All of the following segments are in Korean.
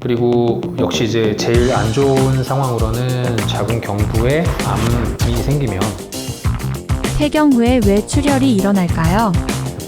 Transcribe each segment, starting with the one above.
그리고 역시 이제 제일 안 좋은 상황으로는 자궁 경부에 암이 생기면 폐경 후에 왜 출혈이 일어날까요?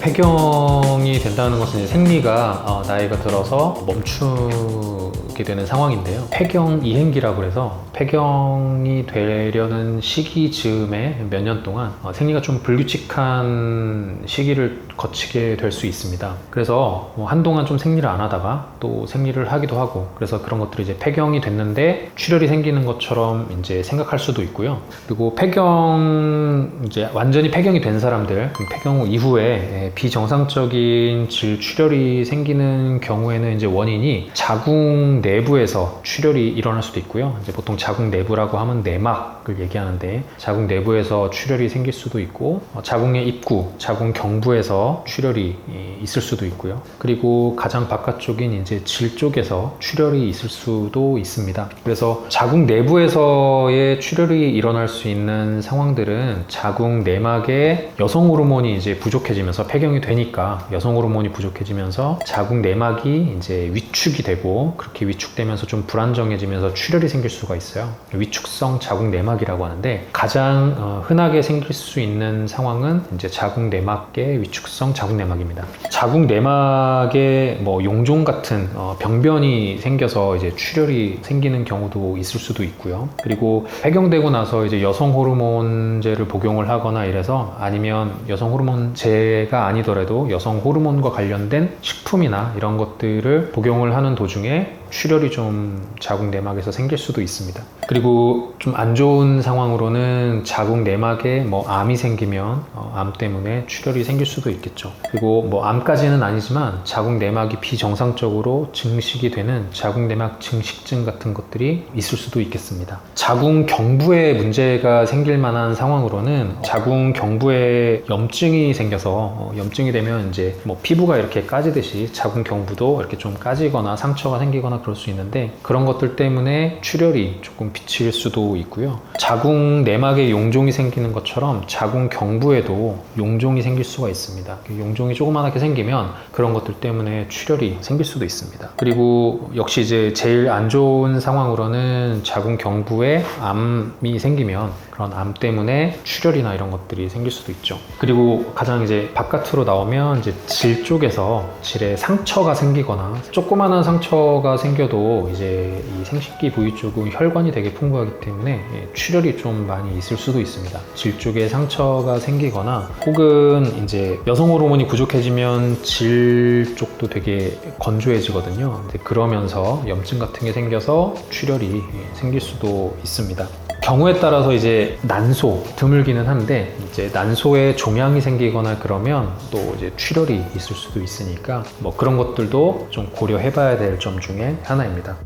폐경이 된다는 것은 생리가 어, 나이가 들어서 멈추게 되는 상황인데요. 폐경 이행기라고 해서 폐경이 되려는 시기 즈음에 몇 년 동안 어, 생리가 좀 불규칙한 시기를 거치게 될 수 있습니다. 그래서 뭐 한동안 좀 생리를 안 하다가 또 생리를 하기도 하고 그래서 그런 것들이 이제 폐경이 됐는데 출혈이 생기는 것처럼 이제 생각할 수도 있고요. 그리고 폐경 이제 완전히 폐경이 된 사람들 폐경 후 이후에 예, 비정상적인 질 출혈이 생기는 경우에는 이제 원인이 자궁 내부에서 출혈이 일어날 수도 있고요. 이제 보통 자궁 내부라고 하면 내막을 얘기하는데 자궁 내부에서 출혈이 생길 수도 있고 어, 자궁의 입구, 자궁 경부에서 출혈이 예, 있을 수도 있고요. 그리고 가장 바깥쪽인 이제 질 쪽에서 출혈이 있을 수도 있습니다. 그래서 자궁 내부에서의 출혈이 일어날 수 있는 상황들은 자궁 내막에 여성 호르몬이 이제 부족해지면서 폐 경이 되니까 여성 호르몬이 부족해지면서 자궁 내막이 이제 위축이 되고 그렇게 위축되면서 좀 불안정해지면서 출혈이 생길 수가 있어요. 위축성 자궁 내막이라고 하는데 가장 어, 흔하게 생길 수 있는 상황은 이제 자궁 내막의 위축성 자궁 내막입니다. 자궁 내막에 뭐 용종 같은 어, 병변이 생겨서 이제 출혈이 생기는 경우도 있을 수도 있고요. 그리고 폐경되고 나서 이제 여성 호르몬제를 복용을 하거나 이래서 아니면 여성 호르몬제가 아니더라도 여성 호르몬과 관련된 식품이나 이런 것들을 복용을 하는 도중에 출혈이 좀 자궁 내막에서 생길 수도 있습니다. 그리고 좀 안 좋은 상황으로는 자궁 내막에 뭐 암이 생기면 어, 암 때문에 출혈이 생길 수도 있겠죠. 그리고 뭐 암까지는 아니지만 자궁 내막이 비정상적으로 증식이 되는 자궁 내막 증식증 같은 것들이 있을 수도 있겠습니다. 자궁 경부에 문제가 생길 만한 상황으로는 자궁 경부에 염증이 생겨서 어, 염증이 되면 이제 뭐 피부가 이렇게 까지듯이 자궁 경부도 이렇게 좀 까지거나 상처가 생기거나 그럴 수 있는데 그런 것들 때문에 출혈이 조금 비칠 수도 있고요. 자궁 내막에 용종이 생기는 것처럼 자궁 경부에도 용종이 생길 수가 있습니다. 용종이 조그맣게 생기면 그런 것들 때문에 출혈이 생길 수도 있습니다. 그리고 역시 이제 제일 안 좋은 상황으로는 자궁 경부에 암이 생기면 그런 암 때문에 출혈이나 이런 것들이 생길 수도 있죠. 그리고 가장 이제 바깥 으로 나오면 이제 질 쪽에서 질에 상처가 생기거나 조그마한 상처가 생겨도 이제 이 생식기 부위 쪽은 혈관이 되게 풍부하기 때문에 예, 출혈이 좀 많이 있을 수도 있습니다. 질 쪽에 상처가 생기거나 혹은 이제 여성 호르몬이 부족해지면 질 쪽도 되게 건조해지거든요. 그러면서 염증 같은 게 생겨서 출혈이 예, 생길 수도 있습니다. 경우에 따라서 이제 난소 드물기는 한데 이제 난소에 종양이 생기거나 그러면 또 이제 출혈이 있을 수도 있으니까 뭐 그런 것들도 좀 고려해봐야 될 점 중에 하나입니다.